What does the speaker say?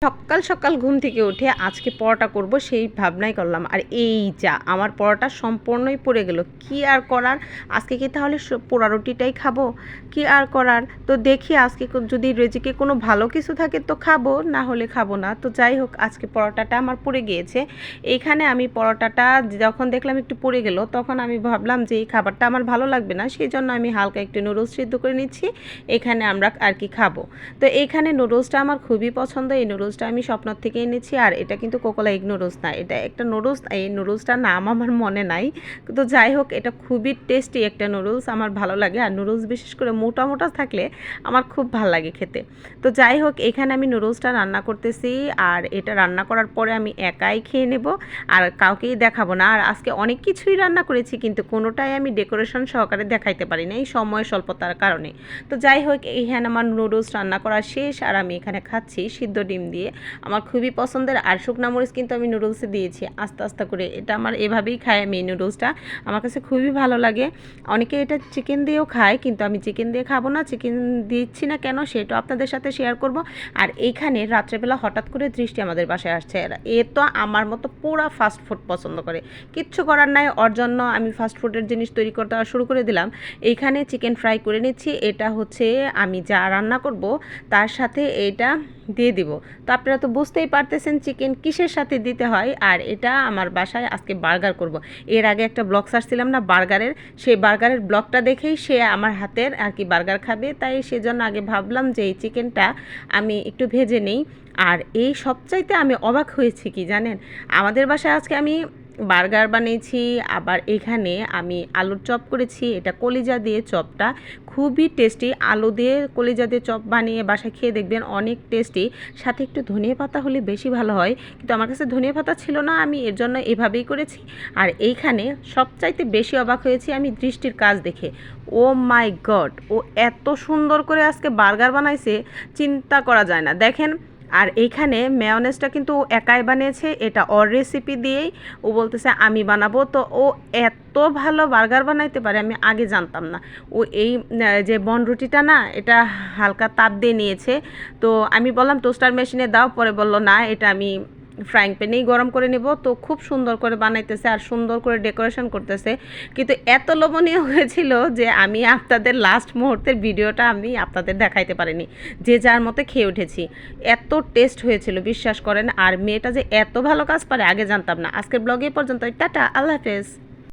협 সকাল সকাল ঘুম থেকে উঠে আজকে পরোটা করব সেই ভাবনাই করলাম। আর এই যা, আমার পরোটা সম্পূর্ণই পড়ে গেল। কি আর করার? আজকে কি তাহলে পোড়া রুটিটাই খাব? কি আর করার? তো দেখি আজকে যদি রেজিকে কোনো ভালো কিছু থাকে তো খাব, না হলে খাব না। তো যাই হোক, আজকে পরোটাটা আমার পড়ে গিয়েছে। এইখানে আমি পরোটাটা যখন দেখলাম একটু পড়ে গেল, তখন আমি ভাবলাম যে এই খাবারটা আমার ভালো লাগবে না সেই জন্য আমি হালকা একটু নুডলস সিদ্ধ করে নিচ্ছি। এখানে আমরা আর কি খাব। তো এইখানে নুডলসটা আমার খুবই পছন্দ। এই নুডলসটা আমি স্বপ্ন থেকে এনেছি আর এটা কিন্তু কোকোলা এগ নুডলস না। এটা একটা নুডলস এই নুডলসটার নাম আমার মনে নাই। তো যাই হোক, এটা খুবই টেস্টি একটা নুডলস আমার ভালো লাগে। আর নুডলস বিশেষ করে মোটা মোটা থাকলে আমার খুব ভালো লাগে খেতে। তো যাই হোক, এখানে আমি নুডলসটা রান্না করতেছি আর এটা রান্না করার পরে আমি একাই খেয়ে নেব আর কাউকেই দেখাবো না। আর আজকে অনেক কিছুই রান্না করেছি, কিন্তু কোনোটাই আমি ডেকোরেশন সহকারে দেখাইতে পারি না এই সময় স্বল্পতার কারণে। তো যাই হোক এইখানে আমার নুডলস রান্না করা শেষ আর আমি এখানে খাচ্ছি সিদ্ধ ডিম দিয়ে। আমার খুবই পছন্দের আর শুকনা মরিচ কিন্তু আমি নুডলসে দিয়েছি আস্তে আস্তে করে। এটা আমার এভাবেই খাই আমি এই নুডলসটা আমার কাছে খুবই ভালো লাগে। অনেকে এটা চিকেন দিয়েও খায়, কিন্তু আমি চিকেন দিয়ে খাব না। চিকেন দিচ্ছি না কেন সেটাও আপনাদের সাথে শেয়ার করব। আর এইখানে রাত্রেবেলা হঠাৎ করে দৃষ্টি আমাদের বাসায় আসছে। এ তো আমার মতো পুরা ফাস্ট ফুড পছন্দ করে। কিচ্ছু করার নাই, ওর জন্য আমি ফাস্ট ফুডের জিনিস তৈরি করতে শুরু করে দিলাম। এইখানে চিকেন ফ্রাই করে নিচ্ছি। এটা হচ্ছে আমি যা রান্না করব, তার সাথে এটা দিয়ে দিব। তো আপনারা তো বুঝতেই পারতেছেন চিকেন কিসের সাথে দিতে হয়, আর এটা আমার বাসায় আজকে বার্গার করব। এর আগে একটা ব্লগ সারছিলাম না বার্গারের সেই বার্গারের ব্লগটা দেখেই সে আমার হাতের আর কি বার্গার খাবে, তাই সেজন্য আগে ভাবলাম যে এই চিকেনটা আমি একটু ভেজে নেই। আর এই সবচাইতে আমি অবাক হয়েছি কি জানেন? আমাদের বাসায় আজকে আমি বার্গার বানিয়েছি, আবার এখানে আমি আলুর চপ করেছি, এটা কলিজা দিয়ে চপটা। খুবই টেস্টি, আলু দিয়ে কলিজা দিয়ে চপ বানিয়ে বাসায় খেয়ে দেখবেন অনেক টেস্টি। সাথে একটু ধনিয়া পাতা হলে বেশি ভালো হয়, কিন্তু আমার কাছে ধনিয়া পাতা ছিল না, আমি এর জন্য এভাবেই করেছি। আর এইখানে সবচাইতে বেশি অবাক হয়েছি আমি দৃষ্টির কাজ দেখে। ও মাই গড, ও এত সুন্দর করে আজকে বার্গার বানাইছে, চিন্তা করা যায় না। দেখেন আর এইখানে মেয়নেজটা কিন্তু একাই বানিয়েছে, এটা ওর রেসিপি দিয়েই। ও বলতেছে, আমি বানাবো। তো ও এত ভালো বার্গার বানাইতে পারে, আমি আগে জানতাম না। ও এই যে বন রুটিটা না, এটা হালকা তাপ দিয়ে নিয়েছে। তো আমি বললাম টোস্টার মেশিনে দাও। পরে বলল, না, এটা আমি ফ্রাইং প্যানেই গরম করে নেব। তো খুব সুন্দর করে বানাইতেছে আর সুন্দর করে ডেকোরেশন করতেছে। কিন্তু এত লোভনীয় হয়েছিল যে আমি আপনাদের লাস্ট মুহূর্তের ভিডিওটা আমি আপনাদের দেখাইতে পারিনি, যে যার মতে খেয়ে উঠেছি। এত টেস্ট হয়েছিল, বিশ্বাস করেন। আর মেয়েটা যে এত ভালো কাজ পারে, আগে জানতাম না। আজকের ব্লগে পর্যন্ত টাটা, আল্লাহ হাফেজ।